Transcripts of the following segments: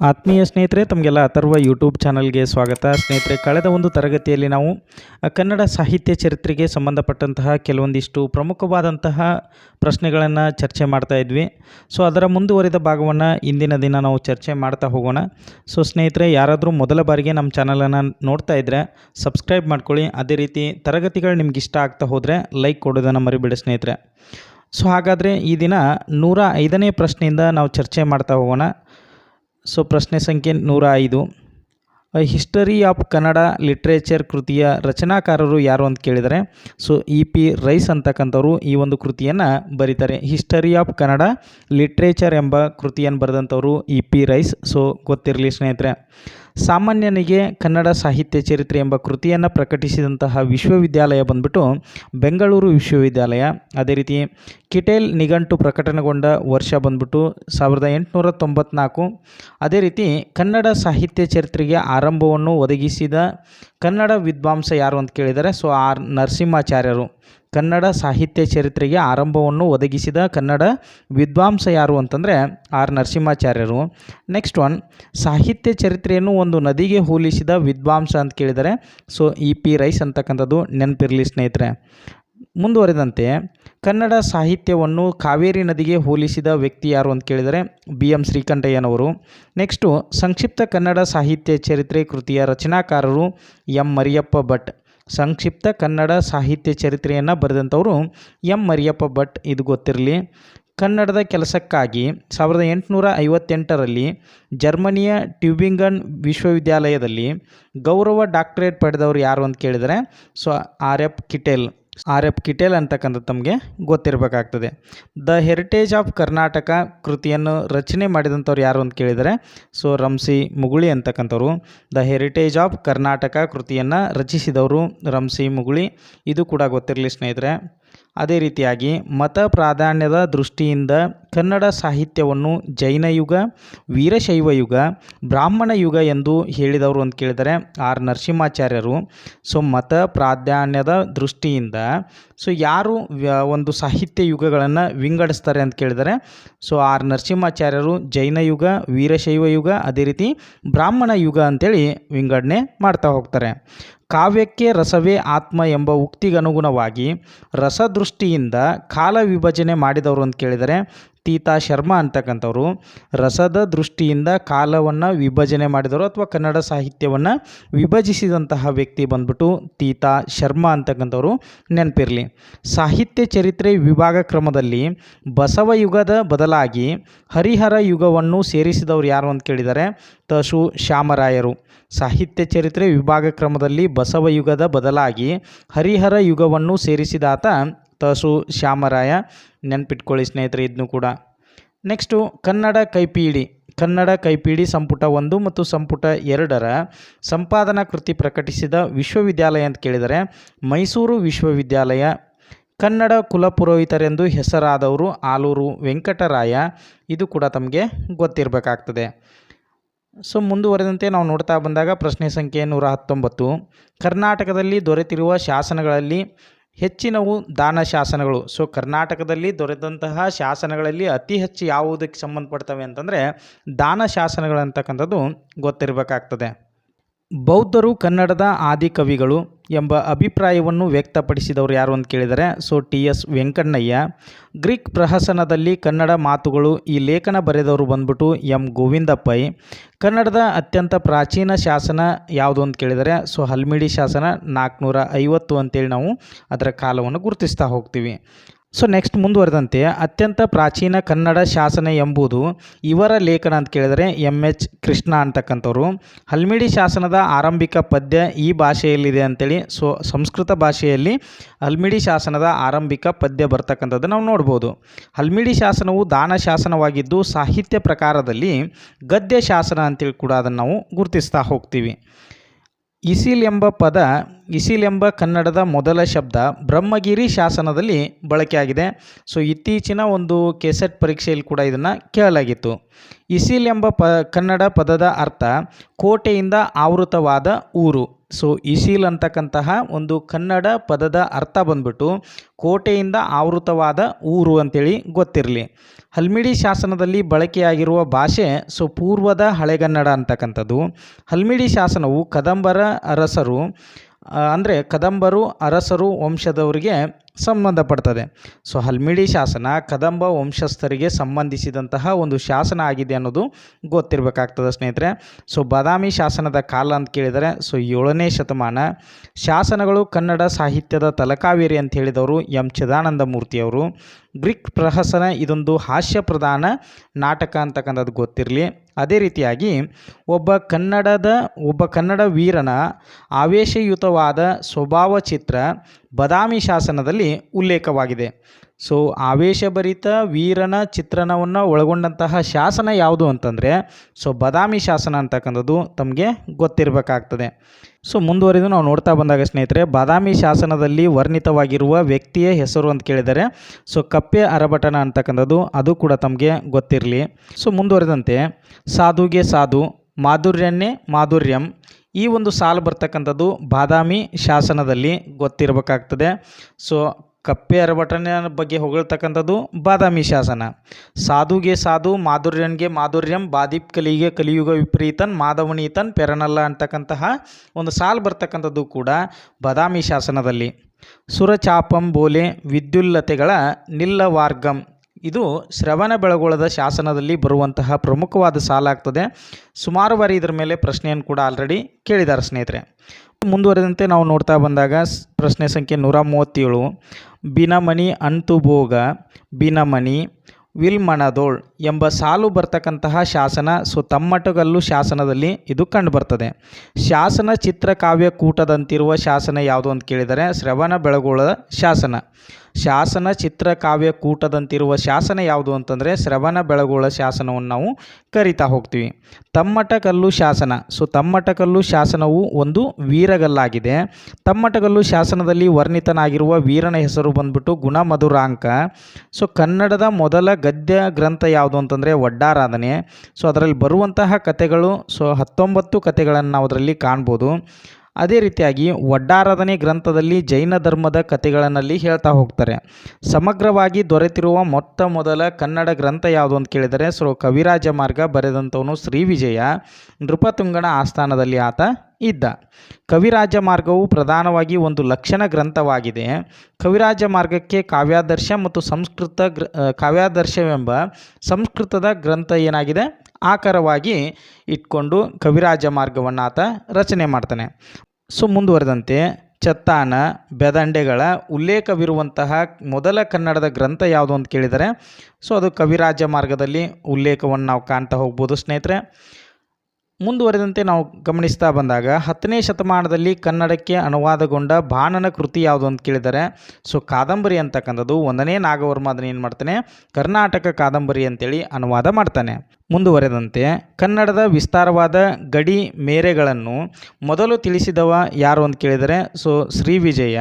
ಆತ್ಮೀಯ ಸ್ನೇಹಿತರೆ, ತಮಗೆಲ್ಲ ಅಥರ್ವ ಯೂಟ್ಯೂಬ್ ಚಾನಲ್ಗೆ ಸ್ವಾಗತ. ಸ್ನೇಹಿತರೆ, ಕಳೆದ ಒಂದು ತರಗತಿಯಲ್ಲಿ ನಾವು ಕನ್ನಡ ಸಾಹಿತ್ಯ ಚರಿತ್ರೆಗೆ ಸಂಬಂಧಪಟ್ಟಂತಹ ಕೆಲವೊಂದಿಷ್ಟು ಪ್ರಮುಖವಾದಂತಹ ಪ್ರಶ್ನೆಗಳನ್ನು ಚರ್ಚೆ ಮಾಡ್ತಾ ಇದ್ವಿ. ಸೊ, ಅದರ ಮುಂದುವರಿದ ಭಾಗವನ್ನು ಇಂದಿನ ದಿನ ನಾವು ಚರ್ಚೆ ಮಾಡ್ತಾ ಹೋಗೋಣ. ಸೊ, ಸ್ನೇಹಿತರೆ, ಯಾರಾದರೂ ಮೊದಲ ಬಾರಿಗೆ ನಮ್ಮ ಚಾನಲನ್ನು ನೋಡ್ತಾ ಇದ್ದರೆ ಸಬ್ಸ್ಕ್ರೈಬ್ ಮಾಡ್ಕೊಳ್ಳಿ. ಅದೇ ರೀತಿ ತರಗತಿಗಳು ನಿಮ್ಗೆ ಇಷ್ಟ ಆಗ್ತಾ ಹೋದರೆ, ಲೈಕ್ ಕೊಡೋದನ್ನು ಮರಿಬೇಡಿ ಸ್ನೇಹಿತರೆ. ಸೊ, ಹಾಗಾದರೆ ಈ ದಿನ ನೂರ ಐದನೇ ಪ್ರಶ್ನೆಯಿಂದ ನಾವು ಚರ್ಚೆ ಮಾಡ್ತಾ ಹೋಗೋಣ. ಸೊ ಪ್ರಶ್ನೆ ಸಂಖ್ಯೆ ನೂರ ಐದು. ಹಿಸ್ಟರಿ ಆಫ್ ಕನ್ನಡ ಲಿಟ್ರೇಚರ್ ಕೃತಿಯ ರಚನಾಕಾರರು ಯಾರು ಅಂತ ಕೇಳಿದರೆ, ಸೊ ಇ ಪಿ ರೈಸ್ ಅಂತಕ್ಕಂಥವ್ರು ಈ ಒಂದು ಕೃತಿಯನ್ನು ಬರೀತಾರೆ. ಹಿಸ್ಟರಿ ಆಫ್ ಕನ್ನಡ ಲಿಟ್ರೇಚರ್ ಎಂಬ ಕೃತಿಯನ್ನು ಬರೆದಂಥವ್ರು ಇ ಪಿ ರೈಸ್, ಸೊ ಗೊತ್ತಿರಲಿ ಸ್ನೇಹಿತರೆ. ಸಾಮಾನ್ಯನಿಗೆ ಕನ್ನಡ ಸಾಹಿತ್ಯ ಚರಿತ್ರೆ ಎಂಬ ಕೃತಿಯನ್ನು ಪ್ರಕಟಿಸಿದಂತಹ ವಿಶ್ವವಿದ್ಯಾಲಯ ಬಂದ್ಬಿಟ್ಟು ಬೆಂಗಳೂರು ವಿಶ್ವವಿದ್ಯಾಲಯ. ಅದೇ ರೀತಿ ಕಿಟೇಲ್ ನಿಘಂಟು ಪ್ರಕಟಣೆಗೊಂಡ ವರ್ಷ ಬಂದ್ಬಿಟ್ಟು ಸಾವಿರದ ಎಂಟುನೂರ ತೊಂಬತ್ನಾಲ್ಕು. ಅದೇ ರೀತಿ ಕನ್ನಡ ಸಾಹಿತ್ಯ ಚರಿತ್ರೆಗೆ ಆರಂಭವನ್ನು ಒದಗಿಸಿದ ಕನ್ನಡ ವಿದ್ವಾಂಸ ಯಾರು ಅಂತ ಕೇಳಿದರೆ, ಸೊ ಆರ್ ನರಸಿಂಹಾಚಾರ್ಯರು. ಕನ್ನಡ ಸಾಹಿತ್ಯ ಚರಿತ್ರೆಗೆ ಆರಂಭವನ್ನು ಒದಗಿಸಿದ ಕನ್ನಡ ವಿದ್ವಾಂಸ ಯಾರು ಅಂತಂದರೆ ಆರ್ ನರಸಿಂಹಾಚಾರ್ಯರು. ನೆಕ್ಸ್ಟ್ ಒನ್ ಸಾಹಿತ್ಯ ಚರಿತ್ರೆಯನ್ನು ಒಂದು ನದಿಗೆ ಹೋಲಿಸಿದ ವಿದ್ವಾಂಸ ಅಂತ ಕೇಳಿದರೆ. ಸೊ ಇ ಪಿ ರೈಸ್ ಅಂತಕ್ಕಂಥದ್ದು ನೆನಪಿರಲಿ ಸ್ನೇಹಿತರೆ. ಮುಂದುವರೆದಂತೆ, ಕನ್ನಡ ಸಾಹಿತ್ಯವನ್ನು ಕಾವೇರಿ ನದಿಗೆ ಹೋಲಿಸಿದ ವ್ಯಕ್ತಿ ಯಾರು ಅಂತ ಕೇಳಿದರೆ. B M ಶ್ರೀಕಂಠಯ್ಯನವರು. ನೆಕ್ಸ್ಟು ಸಂಕ್ಷಿಪ್ತ ಕನ್ನಡ ಸಾಹಿತ್ಯ ಚರಿತ್ರೆ ಕೃತಿಯ ರಚನಾಕಾರರು ಎಂ ಮರಿಯಪ್ಪ ಭಟ್. ಸಂಕ್ಷಿಪ್ತ ಕನ್ನಡ ಸಾಹಿತ್ಯ ಚರಿತ್ರೆಯನ್ನು ಬರೆದಂಥವರು ಎಂ ಮರಿಯಪ್ಪ ಭಟ್. ಇದು ಗೊತ್ತಿರಲಿ. ಕನ್ನಡದ ಕೆಲಸಕ್ಕಾಗಿ ಸಾವಿರದ ಎಂಟುನೂರ ಐವತ್ತೆಂಟರಲ್ಲಿ ಜರ್ಮನಿಯ ಟ್ಯೂಬಿಂಗನ್ ವಿಶ್ವವಿದ್ಯಾಲಯದಲ್ಲಿ ಗೌರವ ಡಾಕ್ಟರೇಟ್ ಪಡೆದವರು ಯಾರು ಅಂತ ಕೇಳಿದರೆ so R F Kittel. R F Kittel ಅಂತಕ್ಕಂಥದ್ದು ತಮಗೆ ಗೊತ್ತಿರಬೇಕಾಗ್ತದೆ. ದ ಹೆರಿಟೇಜ್ ಆಫ್ ಕರ್ನಾಟಕ ಕೃತಿಯನ್ನು ರಚನೆ ಮಾಡಿದಂಥವ್ರು ಯಾರು ಅಂತ ಕೇಳಿದರೆ, ಸೊ ರಂಸಿ ಮುಗುಳಿ ಅಂತಕ್ಕಂಥವ್ರು. ದ ಹೆರಿಟೇಜ್ ಆಫ್ ಕರ್ನಾಟಕ ಕೃತಿಯನ್ನು ರಚಿಸಿದವರು ರಂಸಿ ಮುಗುಳಿ. ಇದು ಕೂಡ ಗೊತ್ತಿರಲಿ ಸ್ನೇಹಿತರೆ. ಅದೇ ರೀತಿಯಾಗಿ ಮತ ಪ್ರಾಧಾನ್ಯದ ದೃಷ್ಟಿಯಿಂದ ಕನ್ನಡ ಸಾಹಿತ್ಯವನ್ನು ಜೈನ ಯುಗ, ವೀರಶೈವ ಯುಗ, ಬ್ರಾಹ್ಮಣ ಯುಗ ಎಂದು ಹೇಳಿದವರು ಅಂತ ಕೇಳಿದರೆ ಆರ್ ನರಸಿಂಹಾಚಾರ್ಯರು. ಸೊ, ಮತ ಪ್ರಾಧಾನ್ಯದ ದೃಷ್ಟಿಯಿಂದ ಸೊ, ಯಾರು ಒಂದು ಸಾಹಿತ್ಯ ಯುಗಗಳನ್ನು ವಿಂಗಡಿಸ್ತಾರೆ ಅಂತ ಕೇಳಿದರೆ ಸೊ, ಆರ್ ನರಸಿಂಹಾಚಾರ್ಯರು ಜೈನ ಯುಗ, ವೀರಶೈವ ಯುಗ, ಅದೇ ರೀತಿ ಬ್ರಾಹ್ಮಣ ಯುಗ ಅಂತೇಳಿ ವಿಂಗಡಣೆ ಮಾಡ್ತಾ ಹೋಗ್ತಾರೆ. ಕಾವ್ಯಕ್ಕೆ ರಸವೇ ಆತ್ಮ ಎಂಬ ಉಕ್ತಿಗನುಗುಣವಾಗಿ ರಸದೃಷ್ಟಿಯಿಂದ ಕಾಲ ವಿಭಜನೆ ಮಾಡಿದವರು ಅಂತ ಕೇಳಿದರೆ ತೀತಾ ಶರ್ಮಾ ಅಂತಕ್ಕಂಥವ್ರು, ರಸದ ದೃಷ್ಟಿಯಿಂದ ಕಾಲವನ್ನು ವಿಭಜನೆ ಮಾಡಿದವರು ಅಥವಾ ಕನ್ನಡ ಸಾಹಿತ್ಯವನ್ನು ವಿಭಜಿಸಿದಂತಹ ವ್ಯಕ್ತಿ ಬಂದ್ಬಿಟ್ಟು ತೀತಾ ಶರ್ಮಾ ಅಂತಕ್ಕಂಥವ್ರು ನೆನಪಿರಲಿ. ಸಾಹಿತ್ಯ ಚರಿತ್ರೆ ವಿಭಾಗ ಕ್ರಮದಲ್ಲಿ ಬಸವ ಯುಗದ ಬದಲಾಗಿ ಹರಿಹರ ಯುಗವನ್ನು ಸೇರಿಸಿದವರು ಯಾರು ಅಂತ ಕೇಳಿದರೆ ತಶು ಶ್ಯಾಮರಾಯರು. ಸಾಹಿತ್ಯ ಚರಿತ್ರೆ ವಿಭಾಗ ಕ್ರಮದಲ್ಲಿ ಬಸವ ಯುಗದ ಬದಲಾಗಿ ಹರಿಹರ ಯುಗವನ್ನು ಸೇರಿಸಿದಾತ ತಸು ಶ್ಯಾಮರಾಯ. ನೆನ್ಪಿಟ್ಕೊಳ್ಳಿ ಸ್ನೇಹಿತರೆ ಇದನ್ನು ಕೂಡ. ನೆಕ್ಸ್ಟು ಕನ್ನಡ ಕೈಪಿಡಿ. ಕನ್ನಡ ಕೈಪಿಡಿ ಸಂಪುಟ ಒಂದು ಮತ್ತು ಸಂಪುಟ ಎರಡರ ಸಂಪಾದನಾ ಕೃತಿ ಪ್ರಕಟಿಸಿದ ವಿಶ್ವವಿದ್ಯಾಲಯ ಅಂತ ಕೇಳಿದರೆ ಮೈಸೂರು ವಿಶ್ವವಿದ್ಯಾಲಯ, ಕನ್ನಡ ಕುಲಪುರೋಹಿತರೆಂದು ಹೆಸರಾದವರು ಆಲೂರು ವೆಂಕಟರಾಯ, ಇದು ಕೂಡ ತಮಗೆ ಗೊತ್ತಿರಬೇಕಾಗ್ತದೆ. ಸೊ ಮುಂದುವರೆದಂತೆ ನಾವು ನೋಡ್ತಾ ಬಂದಾಗ ಪ್ರಶ್ನೆ ಸಂಖ್ಯೆ ನೂರ ಹತ್ತೊಂಬತ್ತು. ಕರ್ನಾಟಕದಲ್ಲಿ ದೊರೆತಿರುವ ಶಾಸನಗಳಲ್ಲಿ ಹೆಚ್ಚಿನವು ದಾನ ಶಾಸನಗಳು. ಸೊ ಕರ್ನಾಟಕದಲ್ಲಿ ದೊರೆತಂತಹ ಶಾಸನಗಳಲ್ಲಿ ಅತಿ ಹೆಚ್ಚು ಯಾವುದಕ್ಕೆ ಸಂಬಂಧಪಡ್ತವೆ ಅಂತಂದರೆ ದಾನ ಶಾಸನಗಳಂತಕ್ಕಂಥದ್ದು ಗೊತ್ತಿರಬೇಕಾಗ್ತದೆ. ಬೌದ್ಧರು ಕನ್ನಡದ ಆದಿಕವಿಗಳು ಎಂಬ ಅಭಿಪ್ರಾಯವನ್ನು ವ್ಯಕ್ತಪಡಿಸಿದವರು ಯಾರು ಅಂತ ಕೇಳಿದರೆ, so, T. S. Venkannayya. Greek ಪ್ರಹಸನದಲ್ಲಿ Kannada ಮಾತುಗಳು ಈ ಲೇಖನ ಬರೆದವರು ಬಂದ್ಬಿಟ್ಟು ಎಂ. ಗೋವಿಂದ ಪೈ ಕನ್ನಡದ ಅತ್ಯಂತ ಪ್ರಾಚೀನ ಶಾಸನ ಯಾವುದು ಅಂತ ಕೇಳಿದರೆ, ಸೊ, ಹಲ್ಮಿಡಿ ಶಾಸನ ನಾಲ್ಕುನೂರ ಐವತ್ತು ಅಂತೇಳಿ ನಾವು ಅದರ ಕಾಲವನ್ನು ಗುರುತಿಸ್ತಾ ಹೋಗ್ತೀವಿ. ಸೊ ನೆಕ್ಸ್ಟ್ ಮುಂದುವರೆದಂತೆ, ಅತ್ಯಂತ ಪ್ರಾಚೀನ ಕನ್ನಡ ಶಾಸನ ಎಂಬುದು ಇವರ ಲೇಖನ ಅಂತ ಕೇಳಿದರೆ ಎಂ ಎಚ್ ಕೃಷ್ಣ ಅಂತಕ್ಕಂಥವ್ರು. ಹಲ್ಮಿಡಿ ಶಾಸನದ ಆರಂಭಿಕ ಪದ್ಯ ಈ ಭಾಷೆಯಲ್ಲಿದೆ ಅಂತೇಳಿ, ಸೊ, ಸಂಸ್ಕೃತ ಭಾಷೆಯಲ್ಲಿ ಹಲ್ಮಿಡಿ ಶಾಸನದ ಆರಂಭಿಕ ಪದ್ಯ ಬರ್ತಕ್ಕಂಥದ್ದು ನಾವು ನೋಡ್ಬೋದು. ಹಲ್ಮಿಡಿ ಶಾಸನವು ದಾನ ಶಾಸನವಾಗಿದ್ದು ಸಾಹಿತ್ಯ ಪ್ರಕಾರದಲ್ಲಿ ಗದ್ಯ ಶಾಸನ ಅಂತೇಳಿ ಕೂಡ ಅದನ್ನು ನಾವು ಗುರುತಿಸ್ತಾ ಹೋಗ್ತೀವಿ. ಇಸಿಲ್ ಎಂಬ ಪದ ಇಸಿಲ್ ಎಂಬ ಕನ್ನಡದ ಮೊದಲ ಶಬ್ದ ಬ್ರಹ್ಮಗಿರಿ ಶಾಸನದಲ್ಲಿ ಬಳಕೆಯಾಗಿದೆ. ಸೊ, ಇತ್ತೀಚಿನ ಒಂದು ಕೆಸೆಟ್ ಪರೀಕ್ಷೆಯಲ್ಲಿ ಕೂಡ ಇದನ್ನು ಕೇಳಲಾಗಿತ್ತು. ಇಸಿಲ್ ಎಂಬ ಪ, ಕನ್ನಡ ಪದದ ಅರ್ಥ ಕೋಟೆಯಿಂದ ಆವೃತವಾದ ಊರು. ಸೊ, ಇಸಿಲ್ ಅಂತಕ್ಕಂತಹ ಒಂದು ಕನ್ನಡ ಪದದ ಅರ್ಥ ಬಂದ್ಬಿಟ್ಟು ಕೋಟೆಯಿಂದ ಆವೃತವಾದ ಊರು ಅಂತೇಳಿ ಗೊತ್ತಿರಲಿ. ಹಲ್ಮಿಡಿ ಶಾಸನದಲ್ಲಿ ಬಳಕೆಯಾಗಿರುವ ಭಾಷೆ ಸೊ ಪೂರ್ವದ ಹಳೆಗನ್ನಡ ಅಂತಕ್ಕಂಥದ್ದು. ಹಲ್ಮಿಡಿ ಶಾಸನವು ಕದಂಬರ ಅರಸರು ಅಂದರೆ ಕದಂಬರು ಅರಸರು ವಂಶದವರಿಗೆ ಸಂಬಂಧಪಡ್ತದೆ. ಸೊ, ಹಲ್ಮಿಡಿ ಶಾಸನ ಕದಂಬ ವಂಶಸ್ಥರಿಗೆ ಸಂಬಂಧಿಸಿದಂತಹ ಒಂದು ಶಾಸನ ಆಗಿದೆ ಅನ್ನೋದು ಗೊತ್ತಿರಬೇಕಾಗ್ತದೆ ಸ್ನೇಹಿತರೆ. ಸೊ, ಬಾದಾಮಿ ಶಾಸನದ ಕಾಲ ಅಂತ ಕೇಳಿದರೆ, ಸೊ, ಏಳನೇ ಶತಮಾನ ಶಾಸನಗಳು ಕನ್ನಡ ಸಾಹಿತ್ಯದ ತಲಕಾವೇರಿ ಅಂತ ಹೇಳಿದವರು ಎಂ. ಚಿದಾನಂದ ಮೂರ್ತಿಯವರು ಗ್ರೀಕ್ ಪ್ರಹಸನ ಇದೊಂದು ಹಾಸ್ಯ ಪ್ರಧಾನ ನಾಟಕ ಅಂತಕ್ಕಂಥದ್ದು ಗೊತ್ತಿರಲಿ. ಅದೇ ರೀತಿಯಾಗಿ ಒಬ್ಬ ಕನ್ನಡದ, ಒಬ್ಬ ಕನ್ನಡ ವೀರನ ಆವೇಶಯುತವಾದ ಸ್ವಭಾವ ಚಿತ್ರ ಬದಾಮಿ ಶಾಸನದಲ್ಲಿ ಉಲ್ಲೇಖವಾಗಿದೆ. ಸೊ, ಆವೇಶಭರಿತ ವೀರನ ಚಿತ್ರಣವನ್ನು ಒಳಗೊಂಡಂತಹ ಶಾಸನ ಯಾವುದು ಅಂತಂದರೆ, ಸೊ, ಬದಾಮಿ ಶಾಸನ ಅಂತಕ್ಕಂಥದ್ದು ತಮಗೆ ಗೊತ್ತಿರಬೇಕಾಗ್ತದೆ. ಸೊ, ಮುಂದುವರಿದು ನಾವು ನೋಡ್ತಾ ಬಂದಾಗ ಸ್ನೇಹಿತರೆ, ಬಾದಾಮಿ ಶಾಸನದಲ್ಲಿ ವರ್ಣಿತವಾಗಿರುವ ವ್ಯಕ್ತಿಯ ಹೆಸರು ಅಂತ ಕೇಳಿದರೆ, ಸೊ, ಕಪ್ಪೆ ಅರಭಟನ ಅಂತಕ್ಕಂಥದ್ದು ಅದು ಕೂಡ ತಮಗೆ ಗೊತ್ತಿರಲಿ. ಸೊ, ಮುಂದುವರೆದಂತೆ, ಸಾಧುಗೆ ಸಾಧು, ಮಾಧುರ್ಯನ್ನೇ ಮಾಧುರ್ಯಂ ಈ ಒಂದು ಸಾಲು ಬರ್ತಕ್ಕಂಥದ್ದು ಬಾದಾಮಿ ಶಾಸನದಲ್ಲಿ ಗೊತ್ತಿರಬೇಕಾಗ್ತದೆ. ಸೊ ಕಪ್ಪೆ ಅರಭಟನೆಯ ಬಗ್ಗೆ ಹೊಗಳ್ತಕ್ಕಂಥದ್ದು ಬಾದಾಮಿ ಶಾಸನ. ಸಾಧುಗೆ ಸಾಧು, ಮಾಧುರ್ಯನ್ಗೆ ಮಾಧುರ್ಯಂ, ಬಾದೀಪ್ ಕಲಿಗೆ ಕಲಿಯುಗ ವಿಪರೀತನ್ ಮಾಧವನೀತನ್ ಪೆರನಲ್ಲ ಅಂತಕ್ಕಂತಹ ಒಂದು ಸಾಲು ಬರ್ತಕ್ಕಂಥದ್ದು ಕೂಡ ಬಾದಾಮಿ ಶಾಸನದಲ್ಲಿ. ಸುರಚಾಪಂ ಬೋಲೆ ವಿದ್ಯುಲ್ಲತೆಗಳ ನಿಲ್ಲವಾರ್ಗಂ. ಇದು ಶ್ರವಣ ಬೆಳಗೊಳದ ಶಾಸನದಲ್ಲಿ ಬರುವಂತಹ ಪ್ರಮುಖವಾದ ಸಾಲಾಗ್ತದೆ ಸುಮಾರು ಬಾರಿ ಇದರ ಮೇಲೆ ಪ್ರಶ್ನೆಯನ್ನು ಕೂಡ ಆಲ್ರೆಡಿ ಕೇಳಿದ್ದಾರೆ ಸ್ನೇಹಿತರೆ. ಮುಂದುವರೆದಂತೆ ನಾವು ನೋಡ್ತಾ ಬಂದಾಗ ಪ್ರಶ್ನೆ ಸಂಖ್ಯೆ ನೂರ ಮೂವತ್ತೇಳು. ಬಿನಮಣಿ ಅಂಟುಭೋಗ ಬಿನಮಣಿ, ವಿಲ್ಮಣದೋಳ್ ಎಂಬ ಸಾಲು ಬರ್ತಕ್ಕಂತಹ ಶಾಸನ ಸೊ ತಮ್ಮಟಗಲ್ಲು ಶಾಸನದಲ್ಲಿ ಇದು ಕಂಡುಬರ್ತದೆ ಶಾಸನ ಚಿತ್ರಕಾವ್ಯ ಕೂಟದಂತಿರುವ ಶಾಸನ ಯಾವುದು ಅಂತ ಕೇಳಿದರೆ ಶ್ರವಣ ಬೆಳಗೊಳದ ಶಾಸನ. ಶಾಸನ ಚಿತ್ರಕಾವ್ಯ ಕೂಟದಂತಿರುವ ಶಾಸನ ಯಾವುದು ಅಂತಂದರೆ ಶ್ರವಣ ಬೆಳಗೊಳ ಶಾಸನವನ್ನು ನಾವು ಕರಿತಾ ಹೋಗ್ತೀವಿ. ತಮ್ಮಟಕಲ್ಲು ಶಾಸನ. ಸೊ ತಮ್ಮಟಕಲ್ಲು ಶಾಸನವು ಒಂದು ವೀರಗಲ್ಲಾಗಿದೆ. ತಮ್ಮಟಗಲ್ಲು ಶಾಸನದಲ್ಲಿ ವರ್ಣಿತನಾಗಿರುವ ವೀರನ ಹೆಸರು ಬಂದ್ಬಿಟ್ಟು ಗುಣಮಧುರಾಂಕ. ಸೊ ಕನ್ನಡದ ಮೊದಲ ಗದ್ಯ ಗ್ರಂಥ ಯಾವುದು ಅಂತಂದರೆ ಒಡ್ಡಾರಾಧನೆ ಸೊ ಅದರಲ್ಲಿ ಬರುವಂತಹ ಕಥೆಗಳು ಸೊ, ಹತ್ತೊಂಬತ್ತು ಕಥೆಗಳನ್ನು ನಾವು ಅದರಲ್ಲಿ ಕಾಣ್ಬೋದು. ಅದೇ ರೀತಿಯಾಗಿ ಒಡ್ಡಾರಾಧನೆ ಗ್ರಂಥದಲ್ಲಿ ಜೈನ ಧರ್ಮದ ಕಥೆಗಳನ್ನಲ್ಲಿ ಹೇಳ್ತಾ ಹೋಗ್ತಾರೆ. ಸಮಗ್ರವಾಗಿ ದೊರೆತಿರುವ ಮೊತ್ತ ಮೊದಲ ಕನ್ನಡ ಗ್ರಂಥ ಯಾವುದು ಅಂತ ಕೇಳಿದರೆ ಸೊ ಕವಿರಾಜ ಮಾರ್ಗ ಬರೆದಂಥವನು ಶ್ರೀ ವಿಜಯ ನೃಪತುಂಗಣ ಆಸ್ಥಾನದಲ್ಲಿ ಆತ ಇದ್ದ. ಕವಿರಾಜ ಮಾರ್ಗವು ಪ್ರಧಾನವಾಗಿ ಒಂದು ಲಕ್ಷಣ ಗ್ರಂಥವಾಗಿದೆ. ಕವಿರಾಜ ಮಾರ್ಗಕ್ಕೆ ಕಾವ್ಯಾದರ್ಶ ಮತ್ತು ಸಂಸ್ಕೃತ ಗ್ರ, ಕಾವ್ಯಾದರ್ಶವೆಂಬ ಸಂಸ್ಕೃತದ ಗ್ರಂಥ ಏನಾಗಿದೆ? ಆಕಾರವಾಗಿ ಇಟ್ಕೊಂಡು ಕವಿರಾಜ ಮಾರ್ಗವನ್ನು ಆತ ರಚನೆ ಮಾಡ್ತಾನೆ. ಸೊ ಮುಂದುವರೆದಂತೆ ಚತ್ತಾನ, ಬೆದಂಡೆಗಳ ಉಲ್ಲೇಖವಿರುವಂತಹ ಮೊದಲ ಕನ್ನಡದ ಗ್ರಂಥ ಯಾವುದು ಅಂತ ಕೇಳಿದರೆ, ಸೊ ಅದು ಕವಿರಾಜ ಮಾರ್ಗದಲ್ಲಿ ಉಲ್ಲೇಖವನ್ನು ನಾವು ಕಾಣ್ತಾ ಹೋಗ್ಬೋದು ಸ್ನೇಹಿತರೆ. ಮುಂದುವರೆದಂತೆ ನಾವು ಗಮನಿಸ್ತಾ ಬಂದಾಗ ಹತ್ತನೇ ಶತಮಾನದಲ್ಲಿ ಕನ್ನಡಕ್ಕೆ ಅನುವಾದಗೊಂಡ ಬಾಣನ ಕೃತಿ ಯಾವುದು ಅಂತ ಕೇಳಿದರೆ, ಸೊ ಕಾದಂಬರಿ ಅಂತಕ್ಕಂಥದ್ದು ಒಂದನೇ ನಾಗವರ್ಮ ಅದನ್ನು ಏನು ಮಾಡ್ತಾನೆ, ಕರ್ನಾಟಕ ಕಾದಂಬರಿ ಅಂತೇಳಿ ಅನುವಾದ ಮಾಡ್ತಾನೆ. ಮುಂದುವರೆದಂತೆ, ಕನ್ನಡದ ವಿಸ್ತಾರವಾದ ಗಡಿ ಮೇರೆಗಳನ್ನು ಮೊದಲು ತಿಳಿಸಿದವ ಯಾರು ಅಂತ ಕೇಳಿದರೆ, ಸೊ ಶ್ರೀ ವಿಜಯ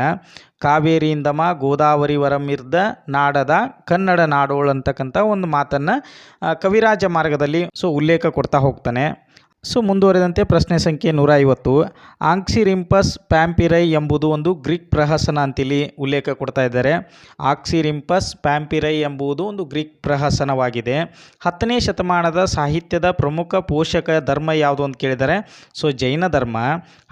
ಕಾವೇರಿಯಿಂದಮ ಗೋದಾವರಿ ವರಮಿರ್ದ ನಾಡದ ಕನ್ನಡ ನಾಡೋಳು ಅಂತಕ್ಕಂಥ ಒಂದು ಮಾತನ್ನು ಕವಿರಾಜ ಮಾರ್ಗದಲ್ಲಿ, ಸೊ ಉಲ್ಲೇಖ ಕೊಡ್ತಾ ಹೋಗ್ತಾನೆ. ಸೊ ಮುಂದುವರೆದಂತೆ ಪ್ರಶ್ನೆ ಸಂಖ್ಯೆ ನೂರ ಐವತ್ತು. ಆಂಕ್ಸಿರಿಂಪಸ್ ಪ್ಯಾಂಪಿರೈ ಎಂಬುದು ಒಂದು ಗ್ರೀಕ್ ಪ್ರಹಸನ ಅಂತೇಳಿ ಉಲ್ಲೇಖ ಕೊಡ್ತಾ ಇದ್ದಾರೆ. ಆಕ್ಸಿರಿಂಪಸ್ ಪ್ಯಾಂಪಿರೈ ಎಂಬುದು ಒಂದು ಗ್ರೀಕ್ ಪ್ರಹಸನವಾಗಿದೆ. ಹತ್ತನೇ ಶತಮಾನದ ಸಾಹಿತ್ಯದ ಪ್ರಮುಖ ಪೋಷಕ ಧರ್ಮ ಯಾವುದು ಅಂತ ಕೇಳಿದರೆ, ಸೊ ಜೈನ ಧರ್ಮ.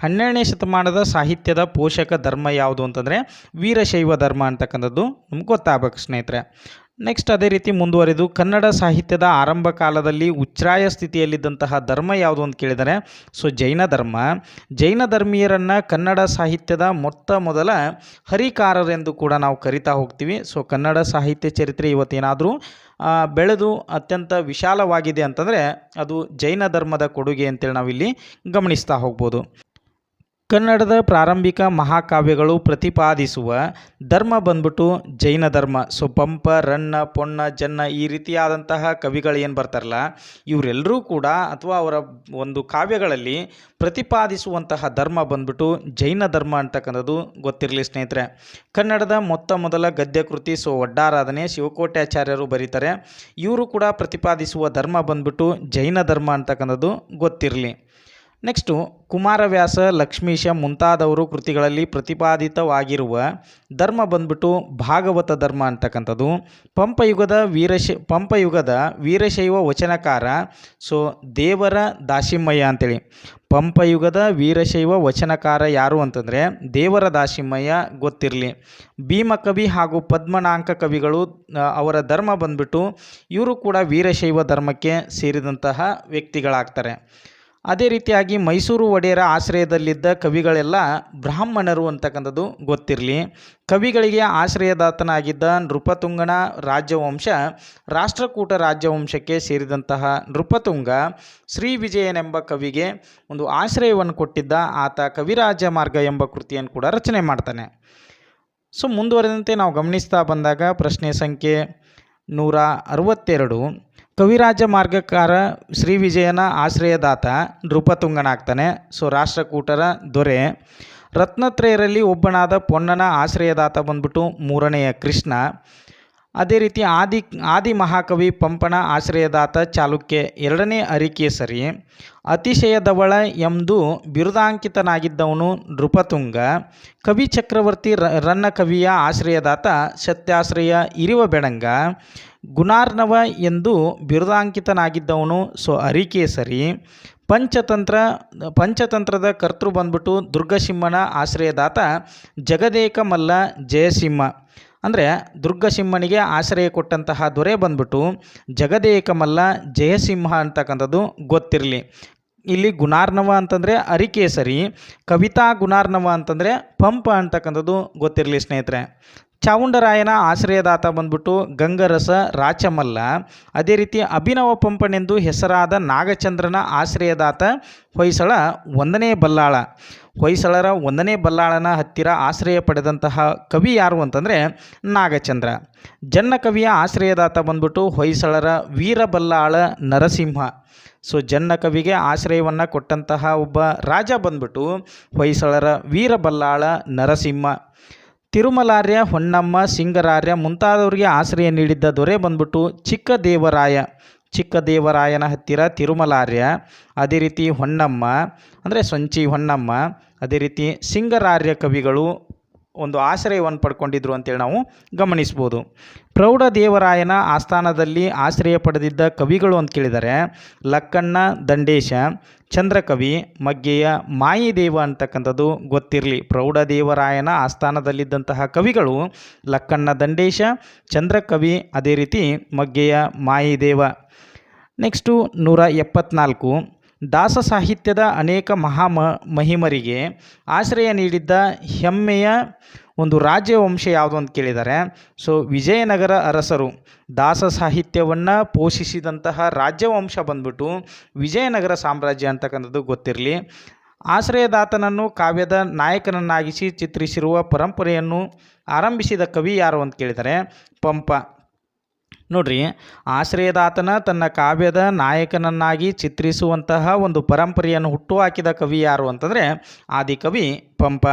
ಹನ್ನೆರಡನೇ ಶತಮಾನದ ಸಾಹಿತ್ಯದ ಪೋಷಕ ಧರ್ಮ ಯಾವುದು ಅಂತಂದರೆ, ವೀರಶೈವ ಧರ್ಮ ಅಂತಕ್ಕಂಥದ್ದು. ನಮ್ಗೆ ಗೊತ್ತಾಗಬೇಕು ಸ್ನೇಹಿತರೆ. ನೆಕ್ಸ್ಟ್ ಅದೇ ರೀತಿ ಮುಂದುವರೆದು ಕನ್ನಡ ಸಾಹಿತ್ಯದ ಆರಂಭ ಕಾಲದಲ್ಲಿ ಉಚ್ಛ್ರಾಯ ಸ್ಥಿತಿಯಲ್ಲಿದ್ದಂತಹ ಧರ್ಮ ಯಾವುದು ಅಂತ ಕೇಳಿದರೆ ಸೊ ಜೈನ ಧರ್ಮ. ಜೈನ ಧರ್ಮೀಯರನ್ನು ಕನ್ನಡ ಸಾಹಿತ್ಯದ ಮೊತ್ತ ಮೊದಲ ಹರಿಕಾರರೆಂದು ಕೂಡ ನಾವು ಕರಿತಾ ಹೋಗ್ತೀವಿ. ಸೊ ಕನ್ನಡ ಸಾಹಿತ್ಯ ಚರಿತ್ರೆ ಇವತ್ತೇನಾದರೂ ಬೆಳೆದು ಅತ್ಯಂತ ವಿಶಾಲವಾಗಿದೆ ಅಂತಂದರೆ ಅದು ಜೈನ ಧರ್ಮದ ಕೊಡುಗೆ ಅಂತೇಳಿ ನಾವಿಲ್ಲಿ ಗಮನಿಸ್ತಾ ಹೋಗ್ಬೋದು. ಕನ್ನಡದ ಪ್ರಾರಂಭಿಕ ಮಹಾಕಾವ್ಯಗಳು ಪ್ರತಿಪಾದಿಸುವ ಧರ್ಮ ಬಂದ್ಬಿಟ್ಟು ಜೈನ ಧರ್ಮ. ಸೊ ಪಂಪ ರನ್ನ, ಪೊನ್ನ, ಜನ್ನ ಈ ರೀತಿಯಾದಂತಹ ಕವಿಗಳು ಏನು ಬರ್ತಾರಲ್ಲ ಇವರೆಲ್ಲರೂ ಕೂಡ ಅಥವಾ ಅವರ ಒಂದು ಕಾವ್ಯಗಳಲ್ಲಿ ಪ್ರತಿಪಾದಿಸುವಂತಹ ಧರ್ಮ ಬಂದ್ಬಿಟ್ಟು ಜೈನ ಧರ್ಮ ಅಂತಕ್ಕಂಥದ್ದು ಗೊತ್ತಿರಲಿ ಸ್ನೇಹಿತರೆ. ಕನ್ನಡದ ಮೊತ್ತ ಮೊದಲ ಗದ್ಯ ಕೃತಿ ಸೊ ಒಡ್ಡಾರಾಧನೆ ಶಿವಕೋಟ್ಯಾಚಾರ್ಯರು ಬರೀತಾರೆ. ಇವರು ಕೂಡ ಪ್ರತಿಪಾದಿಸುವ ಧರ್ಮ ಬಂದ್ಬಿಟ್ಟು ಜೈನ ಧರ್ಮ ಅಂತಕ್ಕಂಥದ್ದು ಗೊತ್ತಿರಲಿ. ನೆಕ್ಸ್ಟು ಕುಮಾರವ್ಯಾಸ, ಲಕ್ಷ್ಮೀಶ ಮುಂತಾದವರು ಕೃತಿಗಳಲ್ಲಿ ಪ್ರತಿಪಾದಿತವಾಗಿರುವ ಧರ್ಮ ಬಂದ್ಬಿಟ್ಟು ಭಾಗವತ ಧರ್ಮ ಅಂತಕ್ಕಂಥದ್ದು. ಪಂಪಯುಗದ ವೀರಶ, ಪಂಪಯುಗದ ವೀರಶೈವ ವಚನಕಾರ ಸೊ ದೇವರ ದಾಸಿಮಯ್ಯ ಅಂತೇಳಿ. ಪಂಪಯುಗದ ವೀರಶೈವ ವಚನಕಾರ ಯಾರು ಅಂತಂದರೆ ದೇವರ ದಾಸಿಮಯ್ಯ ಗೊತ್ತಿರಲಿ. ಭೀಮಕವಿ ಹಾಗೂ ಪದ್ಮನಾಂಕ ಕವಿಗಳು ಅವರ ಧರ್ಮ ಬಂದ್ಬಿಟ್ಟು ಇವರು ಕೂಡ ವೀರಶೈವ ಧರ್ಮಕ್ಕೆ ಸೇರಿದಂತಹ ವ್ಯಕ್ತಿಗಳಾಗ್ತಾರೆ. ಅದೇ ರೀತಿಯಾಗಿ ಮೈಸೂರು ಒಡೆಯರ ಆಶ್ರಯದಲ್ಲಿದ್ದ ಕವಿಗಳೆಲ್ಲ ಬ್ರಾಹ್ಮಣರು ಅಂತಕ್ಕಂಥದ್ದು ಗೊತ್ತಿರಲಿ. ಕವಿಗಳಿಗೆ ಆಶ್ರಯದಾತನಾಗಿದ್ದ ನೃಪತುಂಗನ ರಾಜ್ಯವಂಶ ರಾಷ್ಟ್ರಕೂಟ ರಾಜ್ಯವಂಶಕ್ಕೆ ಸೇರಿದಂತಹ ನೃಪತುಂಗ ಶ್ರೀ ವಿಜಯನೆಂಬ ಕವಿಗೆ ಒಂದು ಆಶ್ರಯವನ್ನು ಕೊಟ್ಟಿದ್ದ ಆತ ಕವಿರಾಜ ಮಾರ್ಗ ಎಂಬ ಕೃತಿಯನ್ನು ಕೂಡ ರಚನೆ ಮಾಡ್ತಾನೆ. ಸೊ ಮುಂದುವರೆದಂತೆ ನಾವು ಗಮನಿಸ್ತಾ ಬಂದಾಗ ಪ್ರಶ್ನೆ ಸಂಖ್ಯೆ ನೂರ ಅರವತ್ತೆರಡು. ಕವಿರಾಜ ಮಾರ್ಗಕಾರ ಶ್ರೀ ವಿಜಯನ ಆಶ್ರಯದಾತ ನೃಪತುಂಗನಾಗ್ತಾನೆ. ಸೊ, ರಾಷ್ಟ್ರಕೂಟರ ದೊರೆ. ರತ್ನತ್ರಯರಲ್ಲಿ ಒಬ್ಬನಾದ ಪೊನ್ನನ ಆಶ್ರಯದಾತ ಬಂದ್ಬಿಟ್ಟು ಮೂರನೆಯ ಕೃಷ್ಣ. ಅದೇ ರೀತಿ ಆದಿ ಆದಿ ಮಹಾಕವಿ ಪಂಪನ ಆಶ್ರಯದಾತ ಚಾಲುಕ್ಯ ಎರಡನೇ ಅರಿಕೇಸರಿ ಅತಿಶಯದವಳ ಎಂದು ಬಿರುದಾಂಕಿತನಾಗಿದ್ದವನು ನೃಪತುಂಗ. ಕವಿ ಚಕ್ರವರ್ತಿ ರನ್ನ ಕವಿಯ ಆಶ್ರಯದಾತ ಸತ್ಯಾಶ್ರಯ ಇರಿವ ಬೆಡಂಗ ಗುಣಾರ್ನವ ಎಂದು ಬಿರುದಾಂಕಿತನಾಗಿದ್ದವನು, ಸೊ ಅರಿಕೇಸರಿ ಪಂಚತಂತ್ರ, ಪಂಚತಂತ್ರದ ಕರ್ತೃ ಬಂದ್ಬಿಟ್ಟು ದುರ್ಗಸಿಂಹನ ಆಶ್ರಯದಾತ ಜಗದೇಕ ಮಲ್ಲ ಜಯಸಿಂಹ. ಅಂದರೆ ದುರ್ಗಸಿಂಹನಿಗೆ ಆಶ್ರಯ ಕೊಟ್ಟಂತಹ ದೊರೆ ಬಂದ್ಬಿಟ್ಟು ಜಗದೇಕಮಲ್ಲ ಜಯಸಿಂಹ ಅಂತಕ್ಕಂಥದ್ದು ಗೊತ್ತಿರಲಿ. ಇಲ್ಲಿ ಗುಣಾರ್ನವ ಅಂತಂದರೆ ಅರಿಕೇಸರಿ ಕವಿತಾ ಗುಣಾರ್ನವ ಅಂತಂದರೆ ಪಂಪ ಅಂತಕ್ಕಂಥದ್ದು ಗೊತ್ತಿರಲಿ ಸ್ನೇಹಿತರೆ. ಚಾವುಂಡರಾಯನ ಆಶ್ರಯದಾತ ಬಂದ್ಬಿಟ್ಟು ಗಂಗರಸ, ರಾಚಮಲ್ಲ, ಅದೇ ರೀತಿ ಅಭಿನವ ಪಂಪನೆಂದು ಹೆಸರಾದ ನಾಗಚಂದ್ರನ ಆಶ್ರಯದಾತ ಹೊಯ್ಸಳ ಒಂದನೇ ಬಲ್ಲಾಳ. ಹೊಯ್ಸಳರ ಒಂದನೇ ಬಲ್ಲಾಳನ ಹತ್ತಿರ ಆಶ್ರಯ ಪಡೆದಂತಹ ಕವಿ ಯಾರು ಅಂತಂದರೆ ನಾಗಚಂದ್ರ. ಜನ್ನ ಕವಿಯ ಆಶ್ರಯದಾತ ಬಂದ್ಬಿಟ್ಟು ಹೊಯ್ಸಳರ ವೀರಬಲ್ಲಾಳ ನರಸಿಂಹ. ಸೊ, ಜನ್ನ ಕವಿಗೆ ಆಶ್ರಯವನ್ನು ಕೊಟ್ಟಂತಹ ಒಬ್ಬ ರಾಜ ಬಂದ್ಬಿಟ್ಟು ಹೊಯ್ಸಳರ ವೀರಬಲ್ಲಾಳ ನರಸಿಂಹ. ತಿರುಮಲಾರ್ಯ, ಹೊನ್ನಮ್ಮ, ಸಿಂಗರಾರ್ಯ ಮುಂತಾದವರಿಗೆ ಆಶ್ರಯ ನೀಡಿದ್ದ ದೊರೆ ಬಂದ್ಬಿಟ್ಟು ಚಿಕ್ಕ ದೇವರಾಯ ಚಿಕ್ಕ ದೇವರಾಯನ ಹತ್ತಿರ ತಿರುಮಲಾರ್ಯ, ಅದೇ ರೀತಿ ಹೊನ್ನಮ್ಮ, ಅಂದರೆ ಸಂಚಿ ಹೊನ್ನಮ್ಮ, ಅದೇ ರೀತಿ ಸಿಂಗರಾರ್ಯ ಕವಿಗಳು ಒಂದು ಆಶ್ರಯವನ್ನು ಪಡ್ಕೊಂಡಿದ್ರು ಅಂತೇಳಿ ನಾವು ಗಮನಿಸ್ಬೋದು. ಪ್ರೌಢದೇವರಾಯನ ಆಸ್ಥಾನದಲ್ಲಿ ಆಶ್ರಯ ಪಡೆದಿದ್ದ ಕವಿಗಳು ಅಂತ ಕೇಳಿದರೆ. ಲಕ್ಕಣ್ಣ, ದಂಡೇಶ, ಚಂದ್ರಕವಿ, ಮಗ್ಗೆಯ ಮಾಯಿದೇವ ಅಂತಕ್ಕಂಥದ್ದು ಗೊತ್ತಿರಲಿ. ಪ್ರೌಢದೇವರಾಯನ ಆಸ್ಥಾನದಲ್ಲಿದ್ದಂತಹ ಕವಿಗಳು ಲಕ್ಕಣ್ಣ, ದಂಡೇಶ, ಚಂದ್ರಕವಿ, ಅದೇ ರೀತಿ ಮಗ್ಗೆಯ ಮಾಯಿದೇವ. ನೆಕ್ಸ್ಟು ನೂರ ಎಪ್ಪತ್ನಾಲ್ಕು, ದಾಸ ಸಾಹಿತ್ಯದ ಅನೇಕ ಮಹಾ ಮಹಿಮರಿಗೆ ಆಶ್ರಯ ನೀಡಿದ್ದ ಹೆಮ್ಮೆಯ ಒಂದು ರಾಜ್ಯವಂಶ ಯಾವುದು ಅಂತ ಕೇಳಿದ್ದಾರೆ ಸೊ ವಿಜಯನಗರ ಅರಸರು ದಾಸ ಸಾಹಿತ್ಯವನ್ನು ಪೋಷಿಸಿದಂತಹ ರಾಜ್ಯವಂಶ ಬಂದ್ಬಿಟ್ಟು ವಿಜಯನಗರ ಸಾಮ್ರಾಜ್ಯ ಅಂತಕ್ಕಂಥದ್ದು ಗೊತ್ತಿರಲಿ. ಆಶ್ರಯದಾತನನ್ನು ಕಾವ್ಯದ ನಾಯಕನನ್ನಾಗಿಸಿ ಚಿತ್ರಿಸಿರುವ ಪರಂಪರೆಯನ್ನು ಆರಂಭಿಸಿದ ಕವಿ ಯಾರು ಅಂತ ಕೇಳಿದರೆ. ಪಂಪ. ನೋಡ್ರಿ, ಆಶ್ರಯದಾತನ ತನ್ನ ಕಾವ್ಯದ ನಾಯಕನನ್ನಾಗಿ ಚಿತ್ರಿಸುವಂತಹ ಒಂದು ಪರಂಪರೆಯನ್ನು ಹುಟ್ಟುಹಾಕಿದ ಕವಿ ಯಾರು ಅಂತಂದರೆ, ಆದಿಕವಿ ಪಂಪ.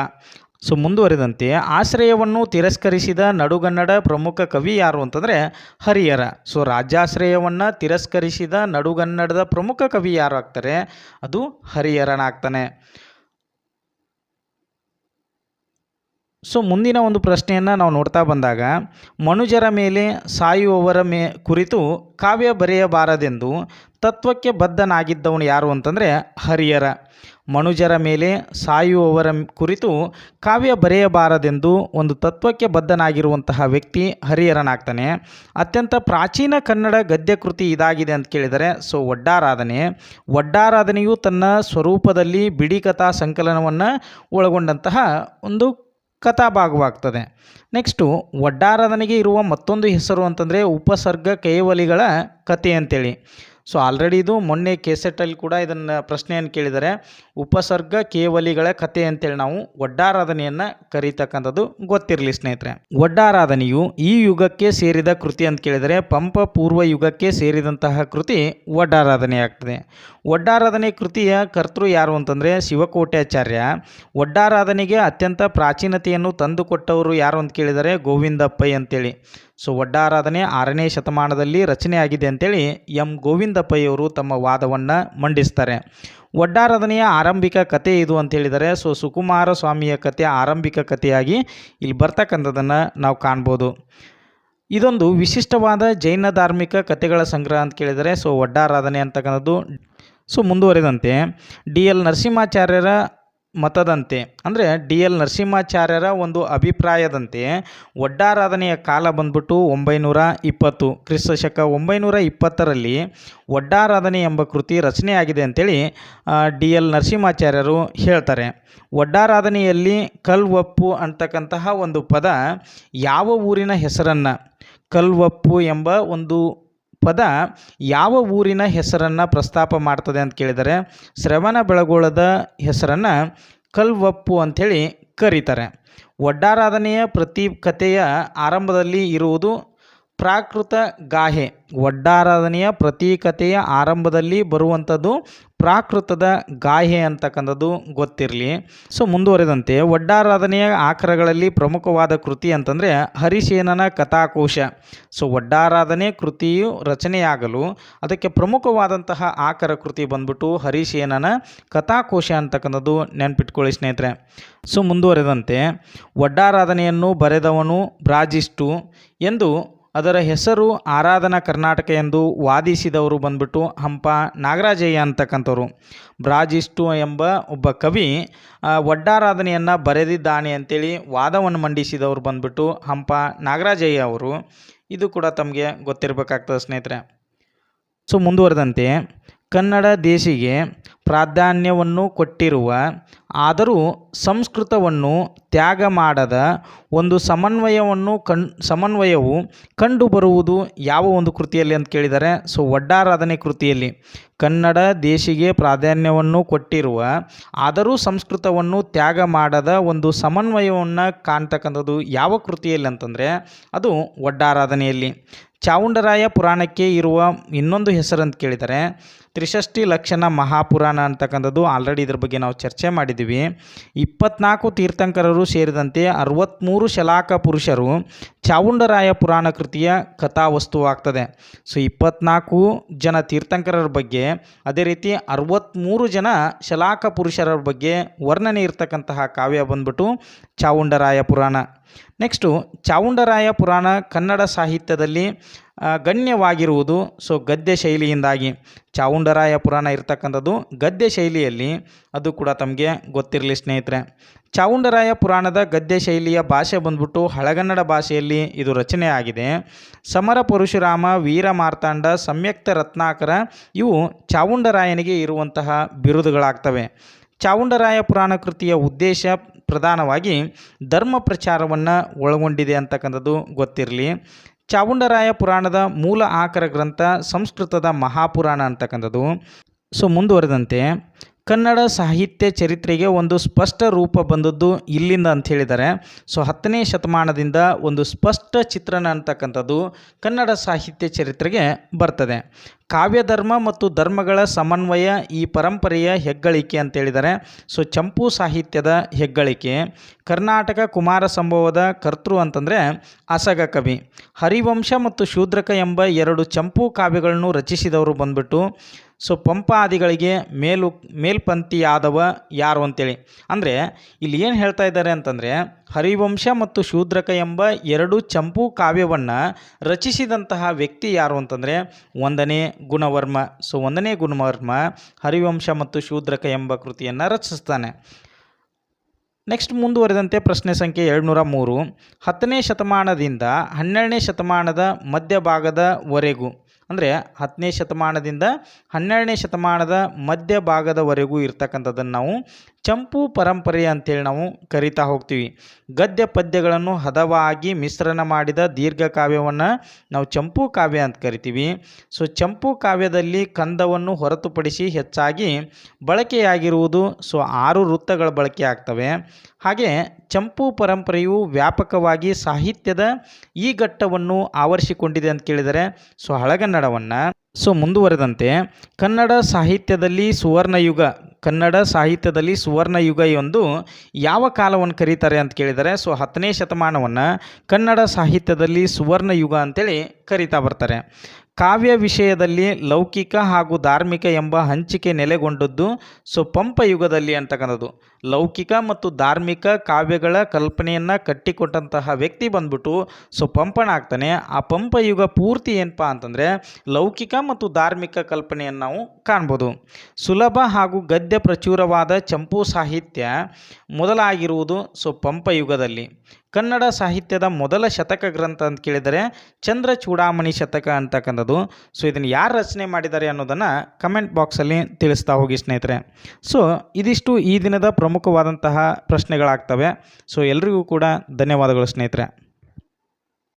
ಸೊ ಮುಂದುವರೆದಂತೆ ಆಶ್ರಯವನ್ನು ತಿರಸ್ಕರಿಸಿದ ನಡುಗನ್ನಡ ಪ್ರಮುಖ ಕವಿ ಯಾರು ಅಂತಂದರೆ ಹರಿಹರ. ಸೊ ರಾಜ್ಯಾಶ್ರಯವನ್ನು ತಿರಸ್ಕರಿಸಿದ ನಡುಗನ್ನಡದ ಪ್ರಮುಖ ಕವಿ ಯಾರು ಆಗ್ತಾರೆ? ಅದು ಹರಿಹರನಾಗ್ತಾನೆ. ಸೊ ಮುಂದಿನ ಒಂದು ಪ್ರಶ್ನೆಯನ್ನು ನಾವು ನೋಡ್ತಾ ಬಂದಾಗ, ಮನುಜರ ಮೇಲೆ ಸಾಯುವವರ ಮೇ ಕುರಿತು ಕಾವ್ಯ ಬರೆಯಬಾರದೆಂದು ತತ್ವಕ್ಕೆ ಬದ್ಧನಾಗಿದ್ದವನು ಯಾರು ಅಂತಂದರೆ ಹರಿಹರ. ಮನುಜರ ಮೇಲೆ ಸಾಯುವವರ ಕುರಿತು ಕಾವ್ಯ ಬರೆಯಬಾರದೆಂದು ಒಂದು ತತ್ವಕ್ಕೆ ಬದ್ಧನಾಗಿರುವಂತಹ ವ್ಯಕ್ತಿ ಹರಿಹರನಾಗ್ತಾನೆ. ಅತ್ಯಂತ ಪ್ರಾಚೀನ ಕನ್ನಡ ಗದ್ಯ ಕೃತಿ ಇದಾಗಿದೆ ಅಂತ ಕೇಳಿದರೆ, ಸೊ ಒಡ್ಡಾರಾಧನೆ ಒಡ್ಡಾರಾಧನೆಯು ತನ್ನ ಸ್ವರೂಪದಲ್ಲಿ ಬಿಡಿ ಕಥಾ ಸಂಕಲನವನ್ನು ಒಳಗೊಂಡಂತಹ ಒಂದು ಕಥಾಭಾಗವಾಗ್ತದೆ. ನೆಕ್ಸ್ಟು ಒಡ್ಡಾರಾಧನೆಗೆ ಇರುವ ಮತ್ತೊಂದು ಹೆಸರು ಅಂತಂದರೆ ಉಪಸರ್ಗ ಕೇವಲಿಗಳ ಕಥೆ ಅಂತೇಳಿ. ಸೊ ಆಲ್ರೆಡಿ ಇದು ಮೊನ್ನೆ ಕೇಸೆಟಲ್ಲಿ ಕೂಡ ಇದನ್ನು ಪ್ರಶ್ನೆಯನ್ನು ಕೇಳಿದರೆ. ಉಪಸರ್ಗ ಕೇವಲಿಗಳ ಕಥೆ ಅಂತೇಳಿ ನಾವು ಒಡ್ಡಾರಾಧನೆಯನ್ನು ಕರೀತಕ್ಕಂಥದ್ದು ಗೊತ್ತಿರಲಿ ಸ್ನೇಹಿತರೆ. ಒಡ್ಡಾರಾಧನೆಯು ಈ ಯುಗಕ್ಕೆ ಸೇರಿದ ಕೃತಿ ಅಂತ ಕೇಳಿದರೆ ಪಂಪ ಪೂರ್ವ ಯುಗಕ್ಕೆ ಸೇರಿದಂತಹ ಕೃತಿ ಒಡ್ಡಾರಾಧನೆ ಆಗ್ತದೆ ಒಡ್ಡಾರಾಧನೆ ಕೃತಿಯ ಕರ್ತೃ ಯಾರು ಅಂತಂದರೆ ಶಿವಕೋಟ್ಯಾಚಾರ್ಯ. ಒಡ್ಡಾರಾಧನೆಗೆ ಅತ್ಯಂತ ಪ್ರಾಚೀನತೆಯನ್ನು ತಂದುಕೊಟ್ಟವರು ಯಾರು ಅಂತ ಕೇಳಿದರೆ ಗೋವಿಂದ ಪೈ ಅಂತೇಳಿ. ಸೊ ಒಡ್ಡಾರಾಧನೆ ಆರನೇ ಶತಮಾನದಲ್ಲಿ ರಚನೆಯಾಗಿದೆ ಅಂತೇಳಿ ಎಂ ಗೋವಿಂದ ಪೈಯವರು ತಮ್ಮ ವಾದವನ್ನು ಮಂಡಿಸ್ತಾರೆ. ಒಡ್ಡಾರಾಧನೆಯ ಆರಂಭಿಕ ಕತೆ ಇದು ಅಂತ ಹೇಳಿದರೆ, ಸೊ, ಸುಕುಮಾರ ಸ್ವಾಮಿಯ ಕತೆ ಆರಂಭಿಕ ಕಥೆಯಾಗಿ ಇಲ್ಲಿ ಬರ್ತಕ್ಕಂಥದ್ದನ್ನು ನಾವು ಕಾಣ್ಬೋದು. ಇದೊಂದು ವಿಶಿಷ್ಟವಾದ ಜೈನ ಧಾರ್ಮಿಕ ಕಥೆಗಳ ಸಂಗ್ರಹ ಅಂತ ಕೇಳಿದರೆ, ಸೊ ಒಡ್ಡಾರಾಧನೆ ಅಂತಕ್ಕಂಥದ್ದು ಸೊ ಮುಂದುವರೆದಂತೆ ಡಿ ಎಲ್ ನರಸಿಂಹಾಚಾರ್ಯರ ಮತದಂತೆ, ಅಂದರೆ ಡಿ ಎಲ್ ನರಸಿಂಹಾಚಾರ್ಯರ ಒಂದು ಅಭಿಪ್ರಾಯದಂತೆ ಒಡ್ಡಾರಾಧನೆಯ ಕಾಲ ಬಂದ್ಬಿಟ್ಟು ಒಂಬೈನೂರ ಇಪ್ಪತ್ತು ಕ್ರಿಸ್ತ ಶಕ ಒಂಬೈನೂರ ಇಪ್ಪತ್ತರಲ್ಲಿ ಒಡ್ಡಾರಾಧನೆ ಎಂಬ ಕೃತಿ ರಚನೆಯಾಗಿದೆ ಅಂತೇಳಿ ಡಿ ಎಲ್ ನರಸಿಂಹಾಚಾರ್ಯರು ಹೇಳ್ತಾರೆ. ಒಡ್ಡಾರಾಧನೆಯಲ್ಲಿ ಕಲ್ವಪ್ಪು ಅಂತಕ್ಕಂತಹ ಒಂದು ಪದ ಯಾವ ಊರಿನ ಹೆಸರನ್ನು? ಕಲ್ವಪ್ಪು ಎಂಬ ಒಂದು ಪದ ಯಾವ ಊರಿನ ಹೆಸರನ್ನು ಪ್ರಸ್ತಾಪ ಮಾಡ್ತದೆ ಅಂತ ಕೇಳಿದರೆ ಶ್ರವಣ ಬೆಳಗೊಳದ ಹೆಸರನ್ನು ಕಲ್ವಪ್ಪು ಅಂಥೇಳಿ ಕರೀತಾರೆ. ಒಡ್ಡಾರಾಧನೆಯ ಪ್ರತಿ ಕಥೆಯ ಆರಂಭದಲ್ಲಿ ಇರುವುದು ಪ್ರಾಕೃತ ಗಾಹೆ, ಒಡ್ಡಾರಾಧನೆಯ ಪ್ರತೀಕತೆಯ ಆರಂಭದಲ್ಲಿ ಬರುವಂಥದ್ದು ಪ್ರಾಕೃತದ ಗಾಹೆ ಅಂತಕ್ಕಂಥದ್ದು ಗೊತ್ತಿರಲಿ. ಸೊ ಮುಂದುವರೆದಂತೆ, ಒಡ್ಡಾರಾಧನೆಯ ಆಕರಗಳಲ್ಲಿ ಪ್ರಮುಖವಾದ ಕೃತಿ ಅಂತಂದರೆ ಹರಿಸೇನನ ಕಥಾಕೋಶ. ಸೊ ಒಡ್ಡಾರಾಧನೆ ಕೃತಿಯು ರಚನೆಯಾಗಲು ಅದಕ್ಕೆ ಪ್ರಮುಖವಾದಂತಹ ಆಕರ ಕೃತಿ ಬಂದ್ಬಿಟ್ಟು ಹರಿಸೇನನ ಕಥಾಕೋಶ ಅಂತಕ್ಕಂಥದ್ದು ನೆನ್ಪಿಟ್ಕೊಳ್ಳಿ ಸ್ನೇಹಿತರೆ. ಸೊ ಮುಂದುವರೆದಂತೆ, ಒಡ್ಡಾರಾಧನೆಯನ್ನು ಬರೆದವನು ಬ್ರಾಜಿಸ್ಟು ಎಂದು ಅದರ ಹೆಸರು ಆರಾಧನಾ ಕರ್ನಾಟಕ ಎಂದು ವಾದಿಸಿದವರು ಬಂದ್ಬಿಟ್ಟು ಹಂಪ ನಾಗರಾಜಯ್ಯ ಅಂತಕ್ಕಂಥವ್ರು. ಬ್ರಾಜಿಸ್ಟು ಎಂಬ ಒಬ್ಬ ಕವಿ ಒಡ್ಡಾರಾಧನೆಯನ್ನು ಬರೆದಿದ್ದಾನೆ ಅಂತೇಳಿ ವಾದವನ್ನು ಮಂಡಿಸಿದವರು ಬಂದ್ಬಿಟ್ಟು ಹಂಪ ನಾಗರಾಜಯ್ಯ ಅವರು. ಇದು ಕೂಡ ತಮಗೆ ಗೊತ್ತಿರಬೇಕಾಗ್ತದೆ ಸ್ನೇಹಿತರೆ. ಸೊ ಮುಂದುವರೆದಂತೆ, ಕನ್ನಡ ದೇಶಿಗೆ ಪ್ರಾಧಾನ್ಯವನ್ನು ಕೊಟ್ಟಿರುವ, ಆದರೂ ಸಂಸ್ಕೃತವನ್ನು ತ್ಯಾಗ ಮಾಡದ ಒಂದು ಸಮನ್ವಯವನ್ನು ಕಣ್, ಸಮನ್ವಯವು ಕಂಡುಬರುವುದು ಯಾವ ಒಂದು ಕೃತಿಯಲ್ಲಿ ಅಂತ ಕೇಳಿದರೆ, ಸೊ ಒಡ್ಡಾರಾಧನೆ ಕೃತಿಯಲ್ಲಿ. ಕನ್ನಡ ದೇಶಿಗೆ ಪ್ರಾಧಾನ್ಯವನ್ನು ಕೊಟ್ಟಿರುವ, ಆದರೂ ಸಂಸ್ಕೃತವನ್ನು ತ್ಯಾಗ ಮಾಡದ ಒಂದು ಸಮನ್ವಯವನ್ನು ಕಾಣ್ತಕ್ಕಂಥದ್ದು ಯಾವ ಕೃತಿಯಲ್ಲಿ ಅಂತಂದರೆ, ಅದು ಒಡ್ಡಾರಾಧನೆಯಲ್ಲಿ ಚಾವುಂಡರಾಯ ಪುರಾಣಕ್ಕೆ ಇರುವ ಇನ್ನೊಂದು ಹೆಸರಂತ ಕೇಳಿದರೆ ತ್ರಿಷಷ್ಟಿ ಲಕ್ಷಣ ಮಹಾಪುರಾಣ ಅಂತಕ್ಕಂಥದ್ದು ಆಲ್ರೆಡಿ ಇದ್ರ ಬಗ್ಗೆ ನಾವು ಚರ್ಚೆ ಮಾಡಿದ್ದೀವಿ. ಇಪ್ಪತ್ನಾಲ್ಕು ತೀರ್ಥಂಕರರು ಸೇರಿದಂತೆ ಅರವತ್ತ್ಮೂರು ಶಲಾಕ ಪುರುಷರು ಚಾವುಂಡರಾಯ ಪುರಾಣ ಕೃತಿಯ ಕಥಾವಸ್ತುವಾಗ್ತದೆ ಸೊ ಇಪ್ಪತ್ನಾಲ್ಕು ಜನ ತೀರ್ಥಂಕರರ ಬಗ್ಗೆ, ಅದೇ ರೀತಿ ಅರವತ್ತ್ಮೂರು ಜನ ಶಲಾಕ ಪುರುಷರ ಬಗ್ಗೆ ವರ್ಣನೆ ಇರತಕ್ಕಂತಹ ಕಾವ್ಯ ಬಂದ್ಬಿಟ್ಟು ಚಾವುಂಡರಾಯ ಪುರಾಣ. ನೆಕ್ಸ್ಟು ಚಾವುಂಡರಾಯ ಪುರಾಣ ಕನ್ನಡ ಸಾಹಿತ್ಯದಲ್ಲಿ ಗಣ್ಯವಾಗಿರುವುದು ಸೊ ಗದ್ಯ ಶೈಲಿಯಿಂದಾಗಿ ಚಾವುಂಡರಾಯ ಪುರಾಣ ಇರತಕ್ಕಂಥದ್ದು ಗದ್ಯ ಶೈಲಿಯಲ್ಲಿ ಅದು ಕೂಡ ತಮಗೆ ಗೊತ್ತಿರಲಿ ಸ್ನೇಹಿತರೆ. ಚಾವುಂಡರಾಯ ಪುರಾಣದ ಗದ್ಯ ಶೈಲಿಯ ಭಾಷೆ ಬಂದ್ಬಿಟ್ಟು ಹಳಗನ್ನಡ ಭಾಷೆಯಲ್ಲಿ ಇದು ರಚನೆ ಆಗಿದೆ. ಸಮರ ಪರಶುರಾಮ, ವೀರ ಮಾರ್ತಾಂಡ, ಸಂಯುಕ್ತ ರತ್ನಾಕರ ಇವು ಚಾವುಂಡರಾಯನಿಗೆ ಇರುವಂತಹ ಬಿರುದುಗಳಾಗ್ತವೆ. ಚಾವುಂಡರಾಯ ಪುರಾಣ ಕೃತಿಯ ಉದ್ದೇಶ ಪ್ರಧಾನವಾಗಿ ಧರ್ಮ ಪ್ರಚಾರವನ್ನು ಒಳಗೊಂಡಿದೆ ಅಂತಕ್ಕಂಥದ್ದು ಗೊತ್ತಿರಲಿ. ಚಾವುಂಡರಾಯ ಪುರಾಣದ ಮೂಲ ಆಕರ ಗ್ರಂಥ ಸಂಸ್ಕೃತದ ಮಹಾಪುರಾಣ ಅಂತಕ್ಕಂಥದ್ದು. ಸೊ ಮುಂದುವರೆದಂತೆ ಕನ್ನಡ ಸಾಹಿತ್ಯ ಚರಿತ್ರೆಗೆ ಒಂದು ಸ್ಪಷ್ಟ ರೂಪ ಬಂದದ್ದು ಇಲ್ಲಿಂದ ಅಂತ ಹೇಳಿದ್ದಾರೆ. ಸೊ, ಹತ್ತನೇ ಶತಮಾನದಿಂದ ಒಂದು ಸ್ಪಷ್ಟ ಚಿತ್ರಣ ಅಂತಕ್ಕಂಥದ್ದು ಕನ್ನಡ ಸಾಹಿತ್ಯ ಚರಿತ್ರೆಗೆ ಬರ್ತದೆ. ಕಾವ್ಯಧರ್ಮ ಮತ್ತು ಧರ್ಮಗಳ ಸಮನ್ವಯ ಈ ಪರಂಪರೆಯ ಹೆಗ್ಗಳಿಕೆ ಅಂತ ಹೇಳಿದ್ದಾರೆ. ಸೊ, ಚಂಪು ಸಾಹಿತ್ಯದ ಹೆಗ್ಗಳಿಕೆ, ಕರ್ನಾಟಕ ಕುಮಾರ ಸಂಭವದ ಕರ್ತೃ ಅಂತಂದರೆ ಅಸಗ ಕವಿ. ಹರಿವಂಶ ಮತ್ತು ಶೂದ್ರಕ ಎಂಬ ಎರಡು ಚಂಪು ಕಾವ್ಯಗಳನ್ನು ರಚಿಸಿದವರು ಬಂದ್ಬಿಟ್ಟು ಸೊ ಪಂಪಾದಿಗಳಿಗೆ ಮೇಲು, ಮೇಲ್ಪಂಥಿಯಾದವ ಯಾರು ಅಂತೇಳಿ. ಅಂದರೆ ಇಲ್ಲಿ ಏನು ಹೇಳ್ತಾ ಇದ್ದಾರೆ ಅಂತಂದರೆ ಹರಿವಂಶ ಮತ್ತು ಶೂದ್ರಕ ಎಂಬ ಎರಡು ಚಂಪು ಕಾವ್ಯವನ್ನು ರಚಿಸಿದಂತಹ ವ್ಯಕ್ತಿ ಯಾರು ಅಂತಂದರೆ ಒಂದನೇ ಗುಣವರ್ಮ. ಸೊ ಒಂದನೇ ಗುಣವರ್ಮ ಹರಿವಂಶ ಮತ್ತು ಶೂದ್ರಕ ಎಂಬ ಕೃತಿಯನ್ನು ರಚಿಸ್ತಾನೆ. ನೆಕ್ಸ್ಟ್ ಮುಂದುವರೆದಂತೆ ಪ್ರಶ್ನೆ ಸಂಖ್ಯೆ ಎರಡುನೂರ ಮೂರು. ಹತ್ತನೇ ಶತಮಾನದಿಂದ ಹನ್ನೆರಡನೇ ಶತಮಾನದ ಮಧ್ಯಭಾಗದವರೆಗೂ ಅಂದರೆ ಹತ್ತನೇ ಶತಮಾನದಿಂದ ಹನ್ನೆರಡನೇ ಶತಮಾನದ ಮಧ್ಯಭಾಗದವರೆಗೂ ಇರ್ತಕ್ಕಂಥದ್ದನ್ನು ನಾವು ಚಂಪು ಪರಂಪರೆ ಅಂತೇಳಿ ನಾವು ಕರಿತಾ ಹೋಗ್ತೀವಿ. ಗದ್ಯ ಪದ್ಯಗಳನ್ನು ಹದವಾಗಿ ಮಿಶ್ರಣ ಮಾಡಿದ ದೀರ್ಘ ಕಾವ್ಯವನ್ನು ನಾವು ಚಂಪು ಕಾವ್ಯ ಅಂತ ಕರಿತೀವಿ. ಸೊ ಚಂಪು ಕಾವ್ಯದಲ್ಲಿ ಕಂದವನ್ನು ಹೊರತುಪಡಿಸಿ ಹೆಚ್ಚಾಗಿ ಬಳಕೆಯಾಗಿರುವುದು ಸೊ ಆರು ವೃತ್ತಗಳ ಬಳಕೆ ಆಗ್ತವೆ. ಹಾಗೆ ಚಂಪು ಪರಂಪರೆಯು ವ್ಯಾಪಕವಾಗಿ ಸಾಹಿತ್ಯದ ಈ ಘಟ್ಟವನ್ನು ಆವರಿಸಿಕೊಂಡಿದೆ ಅಂತ ಕೇಳಿದರೆ ಸೊ ಹಳಗನ್ನಡವನ್ನು. ಸೊ ಮುಂದುವರೆದಂತೆ ಕನ್ನಡ ಸಾಹಿತ್ಯದಲ್ಲಿ ಸುವರ್ಣಯುಗ ಕನ್ನಡ ಸಾಹಿತ್ಯದಲ್ಲಿ ಸುವರ್ಣ ಯುಗ ಎಂದು ಯಾವ ಕಾಲವನ್ನು ಕರೀತಾರೆ ಅಂತ ಕೇಳಿದರೆ, ಸೊ ಹತ್ತನೇ ಶತಮಾನವನ್ನು ಕನ್ನಡ ಸಾಹಿತ್ಯದಲ್ಲಿ ಸುವರ್ಣ ಯುಗ ಅಂತೇಳಿ ಕರೀತಾ ಬರ್ತಾರೆ. ಕಾವ್ಯ ವಿಷಯದಲ್ಲಿ ಲೌಕಿಕ ಹಾಗೂ ಧಾರ್ಮಿಕ ಎಂಬ ಹಂಚಿಕೆ ನೆಲೆಗೊಂಡದ್ದು ಸೊ ಪಂಪ ಯುಗದಲ್ಲಿ ಅಂತಕ್ಕಂಥದ್ದು ಲೌಕಿಕ ಮತ್ತು ಧಾರ್ಮಿಕ ಕಾವ್ಯಗಳ ಕಲ್ಪನೆಯನ್ನು ಕಟ್ಟಿಕೊಟ್ಟಂತಹ ವ್ಯಕ್ತಿ ಬಂದ್ಬಿಟ್ಟು ಸೊ ಪಂಪನಾಗ್ತಾನೆ ಆ ಪಂಪ ಯುಗ ಪೂರ್ತಿ ಏನಪ್ಪ ಅಂತಂದರೆ ಲೌಕಿಕ ಮತ್ತು ಧಾರ್ಮಿಕ ಕಲ್ಪನೆಯನ್ನು ನಾವು ಕಾಣ್ಬೋದು. ಸುಲಭ ಹಾಗೂ ಗದ್ಯ ಪ್ರಚುರವಾದ ಚಂಪು ಸಾಹಿತ್ಯ ಮೊದಲಾಗಿರುವುದು ಸೊ ಪಂಪ ಯುಗದಲ್ಲಿ. ಕನ್ನಡ ಸಾಹಿತ್ಯದ ಮೊದಲ ಶತಕ ಗ್ರಂಥ ಅಂತ ಕೇಳಿದರೆ ಚಂದ್ರ ಚೂಡಾಮಣಿ ಶತಕ ಅಂತಕ್ಕಂಥದ್ದು. ಸೊ ಇದನ್ನು ಯಾರು ರಚನೆ ಮಾಡಿದ್ದಾರೆ ಅನ್ನೋದನ್ನು ಕಮೆಂಟ್ ಬಾಕ್ಸಲ್ಲಿ ತಿಳಿಸ್ತಾ ಹೋಗಿ ಸ್ನೇಹಿತರೆ. ಸೊ ಇದಿಷ್ಟು ಈ ದಿನದ ಪ್ರಮುಖವಾದಂತಹ ಪ್ರಶ್ನೆಗಳಾಗ್ತವೆ. ಸೊ ಎಲ್ರಿಗೂ ಕೂಡ ಧನ್ಯವಾದಗಳು ಸ್ನೇಹಿತರೆ.